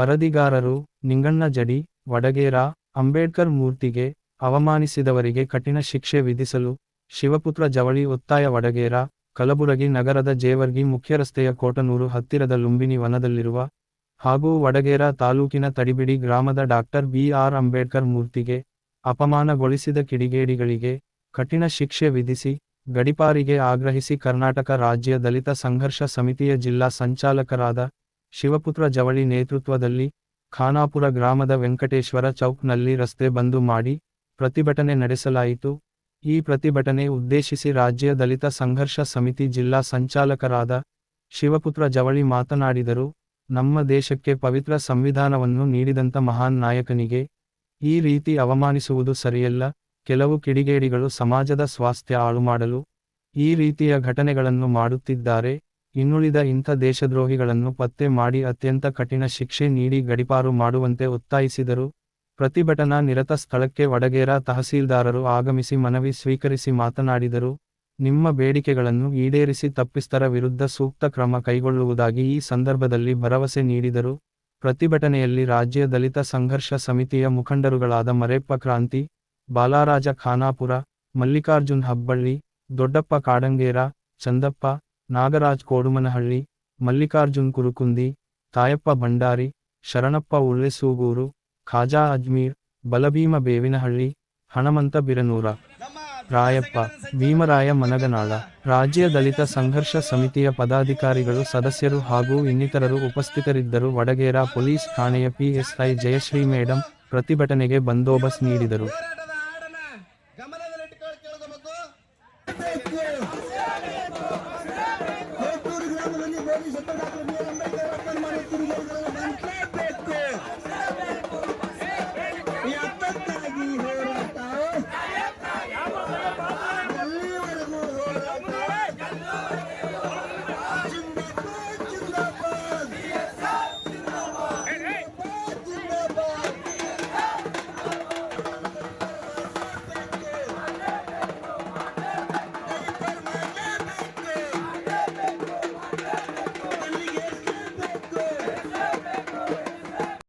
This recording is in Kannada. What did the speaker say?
ವರದಿಗಾರರು ನಿಂಗಣ್ಣ ಜಡಿ, ವಡಗೇರ, ಅಂಬೇಡ್ಕರ್ ಮೂರ್ತಿಗೆ ಅವಮಾನಿಸಿದವರಿಗೆ ಕಠಿಣ ಶಿಕ್ಷೆ ವಿಧಿಸಲು ಶಿವಪುತ್ರ ಜವಳಿ ಒತ್ತಾಯ ವಡಗೇರ, ಕಲಬುರಗಿ ನಗರದ ಜೇವರ್ಗಿ ಮುಖ್ಯರಸ್ತೆಯ ಕೋಟನೂರು ಹತ್ತಿರದ ಲುಂಬಿನಿ ವನದಲ್ಲಿರುವ ಹಾಗೂ ವಡಗೇರ ತಾಲೂಕಿನ ತಡಿಬಿಡಿ ಗ್ರಾಮದ ಡಾಕ್ಟರ್ ಬಿ ಆರ್ ಅಂಬೇಡ್ಕರ್ ಮೂರ್ತಿಗೆ ಅಪಮಾನಗೊಳಿಸಿದ ಕಿಡಿಗೇಡಿಗಳಿಗೆ ಕಠಿಣ ಶಿಕ್ಷೆ ವಿಧಿಸಿ ಗಡಿಪಾರಿಗೆ ಆಗ್ರಹಿಸಿ ಕರ್ನಾಟಕ ರಾಜ್ಯ ದಲಿತ ಸಂಘರ್ಷ ಸಮಿತಿಯ ಜಿಲ್ಲಾ ಸಂಚಾಲಕರಾದ ಶಿವಪುತ್ರ ಜವಳಿ ನೇತೃತ್ವದಲ್ಲಿ ಖಾನಾಪುರ ಗ್ರಾಮದ ವೆಂಕಟೇಶ್ವರ ಚೌಕ್ನಲ್ಲಿ ರಸ್ತೆ ಬಂದು ಮಾಡಿ ಪ್ರತಿಭಟನೆ ನಡೆಸಲಾಯಿತು. ಈ ಪ್ರತಿಭಟನೆ ಉದ್ದೇಶಿಸಿ ರಾಜ್ಯ ದಲಿತ ಸಂಘರ್ಷ ಸಮಿತಿ ಜಿಲ್ಲಾ ಸಂಚಾಲಕರಾದ ಶಿವಪುತ್ರ ಜವಳಿ ಮಾತನಾಡಿದರು, ನಮ್ಮ ದೇಶಕ್ಕೆ ಪವಿತ್ರ ಸಂವಿಧಾನವನ್ನು ನೀಡಿದಂತ ಮಹಾನ್ ನಾಯಕನಿಗೆ ಈ ರೀತಿ ಅವಮಾನಿಸುವುದು ಸರಿಯಲ್ಲ. ಕೆಲವು ಕಿಡಿಗೇಡಿಗಳು ಸಮಾಜದ ಸ್ವಾಸ್ಥ್ಯ ಹಾಳುಮಾಡಲು ಈ ರೀತಿಯ ಘಟನೆಗಳನ್ನು ಮಾಡುತ್ತಿದ್ದಾರೆ. ಇನ್ನುಳಿದ ಇಂಥ ದೇಶದ್ರೋಹಿಗಳನ್ನು ಪತ್ತೆ ಮಾಡಿ ಅತ್ಯಂತ ಕಠಿಣ ಶಿಕ್ಷೆ ನೀಡಿ ಗಡಿಪಾರು ಮಾಡುವಂತೆ ಒತ್ತಾಯಿಸಿದರು. ಪ್ರತಿಭಟನಾ ನಿರತ ಸ್ಥಳಕ್ಕೆ ವಡಗೇರ ತಹಸೀಲ್ದಾರರು ಆಗಮಿಸಿ ಮನವಿ ಸ್ವೀಕರಿಸಿ ಮಾತನಾಡಿದರು. ನಿಮ್ಮ ಬೇಡಿಕೆಗಳನ್ನು ಈಡೇರಿಸಿ ತಪ್ಪಿಸ್ತರ ವಿರುದ್ಧ ಸೂಕ್ತ ಕ್ರಮ ಕೈಗೊಳ್ಳುವುದಾಗಿ ಈ ಸಂದರ್ಭದಲ್ಲಿ ಭರವಸೆ ನೀಡಿದರು. ಪ್ರತಿಭಟನೆಯಲ್ಲಿ ರಾಜ್ಯ ದಲಿತ ಸಂಘರ್ಷ ಸಮಿತಿಯ ಮುಖಂಡರುಗಳಾದ ಮರೇಪ್ಪ ಕ್ರಾಂತಿ, ಬಾಲಾರಾಜ ಖಾನಾಪುರ, ಮಲ್ಲಿಕಾರ್ಜುನ್ ಹಬ್ಬಳ್ಳಿ, ದೊಡ್ಡಪ್ಪ ಕಾಡಂಗೇರ, ಚಂದಪ್ಪ ನಾಗರಾಜ್ ಕೋಡುಮನಹಳ್ಳಿ, ಮಲ್ಲಿಕಾರ್ಜುನ್ ಕುರುಕುಂದಿ, ತಾಯಪ್ಪ ಭಂಡಾರಿ, ಶರಣಪ್ಪ ಉಳ್ಳೆಸೂಗೂರು ಖಾಜಾ ಅಜ್ಮೀರ್, ಬಲಭೀಮ ಬೇವಿನಹಳ್ಳಿ, ಹಣಮಂತ ಬಿರನೂರ, ರಾಯಪ್ಪ, ಭೀಮರಾಯ ಮನಗನಾಳ, ರಾಜ್ಯ ದಲಿತ ಸಂಘರ್ಷ ಸಮಿತಿಯ ಪದಾಧಿಕಾರಿಗಳು ಸದಸ್ಯರು ಹಾಗೂ ಇನ್ನಿತರರು ಉಪಸ್ಥಿತರಿದ್ದರು. ವಡಗೇರ ಪೊಲೀಸ್ ಠಾಣೆಯ ಪಿಎಸ್ಐ ಜಯಶ್ರೀ ಮೇಡಂ ಪ್ರತಿಭಟನೆಗೆ ಬಂದೋಬಸ್ತ್ ನೀಡಿದರು.